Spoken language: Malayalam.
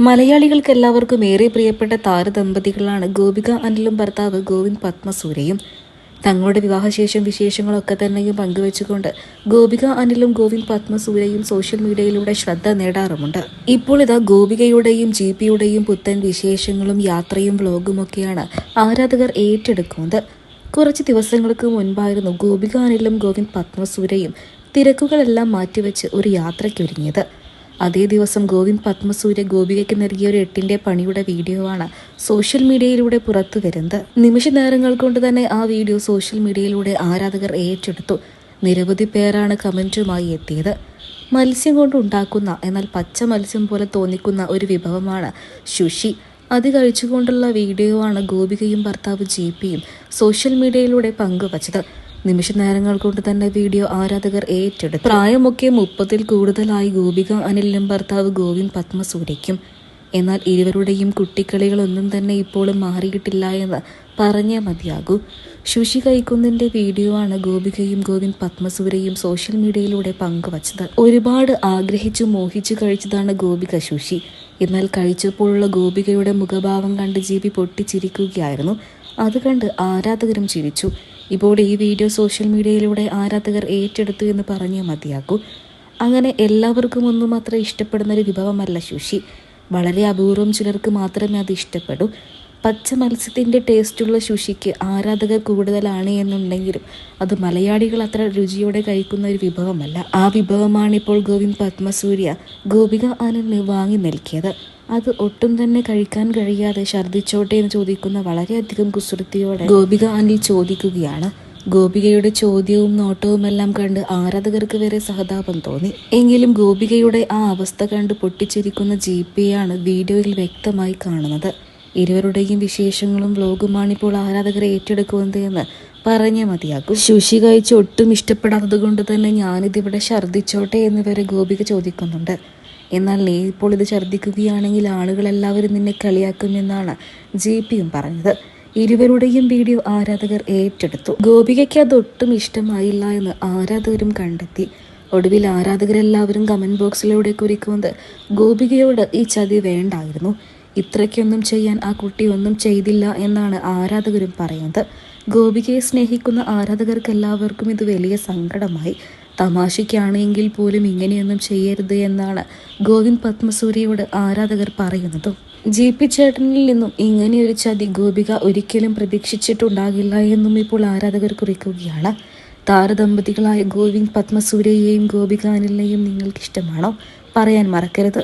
മലയാളികൾക്ക് എല്ലാവർക്കും ഏറെ പ്രിയപ്പെട്ട താരദമ്പതികളാണ് ഗോപിക അനിലും ഭർത്താവ് ഗോവിന്ദ് പത്മസൂര്യയും. തങ്ങളുടെ വിവാഹശേഷം വിശേഷങ്ങളൊക്കെ തന്നെയും പങ്കുവെച്ചുകൊണ്ട് ഗോപിക അനിലും ഗോവിന്ദ് പത്മസൂര്യയും സോഷ്യൽ മീഡിയയിലൂടെ ശ്രദ്ധ നേടാറുമുണ്ട്. ഇപ്പോൾ ഇതാ ഗോപികയുടെയും ജി പിയുടെയും പുത്തൻ വിശേഷങ്ങളും യാത്രയും വ്ലോഗുമൊക്കെയാണ് ആരാധകർ ഏറ്റെടുക്കുന്നത്. കുറച്ച് ദിവസങ്ങൾക്ക് മുൻപായിരുന്നു ഗോപിക അനിലും ഗോവിന്ദ് പത്മസൂര്യയും തിരക്കുകളെല്ലാം മാറ്റിവെച്ച് ഒരു യാത്രയ്ക്കൊരുങ്ങിയത്. അതേ ദിവസം ഗോവിന്ദ് പത്മസൂര്യ ഗോപികയ്ക്ക് നൽകിയ ഒരു എട്ടിന്റെ പണിയുടെ വീഡിയോ ആണ് സോഷ്യൽ മീഡിയയിലൂടെ പുറത്തു വരുന്നത്. നിമിഷ നേരങ്ങൾ കൊണ്ട് തന്നെ ആ വീഡിയോ സോഷ്യൽ മീഡിയയിലൂടെ ആരാധകർ ഏറ്റെടുത്തു. നിരവധി പേരാണ് കമന്റുമായി എത്തിയത്. മത്സ്യം കൊണ്ട് ഉണ്ടാക്കുന്ന എന്നാൽ പച്ച മത്സ്യം പോലെ തോന്നിക്കുന്ന ഒരു വിഭവമാണ് ശുഷി. അത് കഴിച്ചുകൊണ്ടുള്ള വീഡിയോ ആണ് ഗോപികയും ഭർത്താവ് ജി പിയും സോഷ്യൽ മീഡിയയിലൂടെ പങ്കുവച്ചത്. നിമിഷ നേരങ്ങൾ കൊണ്ട് തന്നെ വീഡിയോ ആരാധകർ ഏറ്റെടുത്തു. പ്രായമൊക്കെ മുപ്പതിൽ കൂടുതലായി ഗോപിക അനിലിനും ഭർത്താവ് ഗോവിന്ദ് പത്മസൂര്യയ്ക്കും എന്നാൽ ഇരുവരുടെയും കുട്ടിക്കളികളൊന്നും തന്നെ ഇപ്പോഴും മാറിയിട്ടില്ല എന്ന് പറഞ്ഞേ മതിയാകൂ. ശുശി കൈക്കുന്നിന്റെ വീഡിയോ ആണ് ഗോപികയും ഗോവിന്ദ് പത്മസൂരയും സോഷ്യൽ മീഡിയയിലൂടെ പങ്കുവച്ചത്. ഒരുപാട് ആഗ്രഹിച്ചു മോഹിച്ചു കഴിച്ചതാണ് ഗോപിക ശുശി. എന്നാൽ കഴിച്ചപ്പോഴുള്ള ഗോപികയുടെ മുഖഭാവം കണ്ട് ജീവി പൊട്ടിച്ചിരിക്കുകയായിരുന്നു. അത് കണ്ട് ആരാധകരും ചിരിച്ചു. ഇപ്പോൾ ഈ വീഡിയോ സോഷ്യൽ മീഡിയയിലൂടെ ആരാധകർ ഏറ്റെടുത്തു എന്ന് പറഞ്ഞു മതിയാക്കൂ അങ്ങനെ എല്ലാവർക്കും ഒന്നും അത്ര ഇഷ്ടപ്പെടുന്ന ഒരു വിഭവമല്ല ശുഷി വളരെ അപൂർവം ചിലർക്ക് മാത്രമേ അത് ഇഷ്ടപ്പെടൂ. പച്ച മത്സ്യത്തിന്റെ ടേസ്റ്റുള്ള ശുഷിക്ക് ആരാധകർ കൂടുതലാണ് എന്നുണ്ടെങ്കിലും അത് മലയാളികൾ അത്ര രുചിയോടെ കഴിക്കുന്ന ഒരു വിഭവമല്ല. ആ വിഭവമാണ് ഇപ്പോൾ ഗോവിന്ദ് പത്മസൂര്യ ഗോപിക ആനന്ദിന് വാങ്ങി നൽകിയത്. അത് ഒട്ടും തന്നെ കഴിക്കാൻ കഴിയാതെ ഛർദ്ദിച്ചോട്ടെ എന്ന് ചോദിക്കുന്ന വളരെയധികം കുസൃതിയോടെ ഗോപിക ആന്റി ചോദിക്കുകയാണ്. ഗോപികയുടെ ചോദ്യവും നോട്ടവുമെല്ലാം കണ്ട് ആരാധകർക്ക് വരെ സഹതാപം തോന്നി. എങ്കിലും ഗോപികയുടെ ആ അവസ്ഥ കണ്ട് പൊട്ടിച്ചിരിക്കുന്ന ജി പിയാണ് വീഡിയോയിൽ വ്യക്തമായി കാണുന്നത്. ഇരുവരുടെയും വിശേഷങ്ങളും വ്ലോഗുമാണിപ്പോൾ ആരാധകർ ഏറ്റെടുക്കുന്നത് എന്ന് പറഞ്ഞേ മതിയാക്കും ശുശി കഴിച്ച് ഒട്ടും ഇഷ്ടപ്പെടാത്തത് കൊണ്ട് തന്നെ ഞാനിതിവിടെ ഛർദ്ദിച്ചോട്ടെ എന്ന് വരെ ഗോപിക ചോദിക്കുന്നുണ്ട്. എന്നാൽ നീ ഇപ്പോൾ ഇത് ഛർദ്ദിക്കുകയാണെങ്കിൽ ആളുകളെല്ലാവരും നിന്നെ കളിയാക്കുമെന്നാണ് ജെ പിയും പറഞ്ഞത്. ഇരുവരുടെയും വീഡിയോ ആരാധകർ ഏറ്റെടുത്തു. ഗോപികയ്ക്ക് അതൊട്ടും ഇഷ്ടമായില്ല എന്ന് ആരാധകരും കണ്ടെത്തി. ഒടുവിൽ ആരാധകരെല്ലാവരും കമന്റ് ബോക്സിലൂടെ കുറിക്കുന്നത് ഗോപികയോട് ഈ ചതി വേണ്ടായിരുന്നു. ഇത്രയ്ക്കൊന്നും ചെയ്യാൻ ആ കുട്ടി ഒന്നും ചെയ്തില്ല എന്നാണ് ആരാധകരും പറയുന്നത്. ഗോപികയെ സ്നേഹിക്കുന്ന ആരാധകർക്ക് എല്ലാവർക്കും ഇത് വലിയ സങ്കടമായി. തമാശയ്ക്കാണെങ്കിൽ പോലും ഇങ്ങനെയൊന്നും ചെയ്യരുത് എന്നാണ് ഗോവിന്ദ് പത്മസൂര്യയോട് ആരാധകർ പറയുന്നത്. ജി പി ചേട്ടനിൽ നിന്നും ഇങ്ങനെയൊരു ചതി ഗോപിക ഒരിക്കലും പ്രതീക്ഷിച്ചിട്ടുണ്ടാകില്ല എന്നും ഇപ്പോൾ ആരാധകർ കുറിക്കുകയാണ്. താരദമ്പതികളായ ഗോവിന്ദ് പത്മസൂര്യയെയും ഗോപിക അനിലിനെയും നിങ്ങൾക്ക് ഇഷ്ടമാണോ പറയാൻ മറക്കരുത്.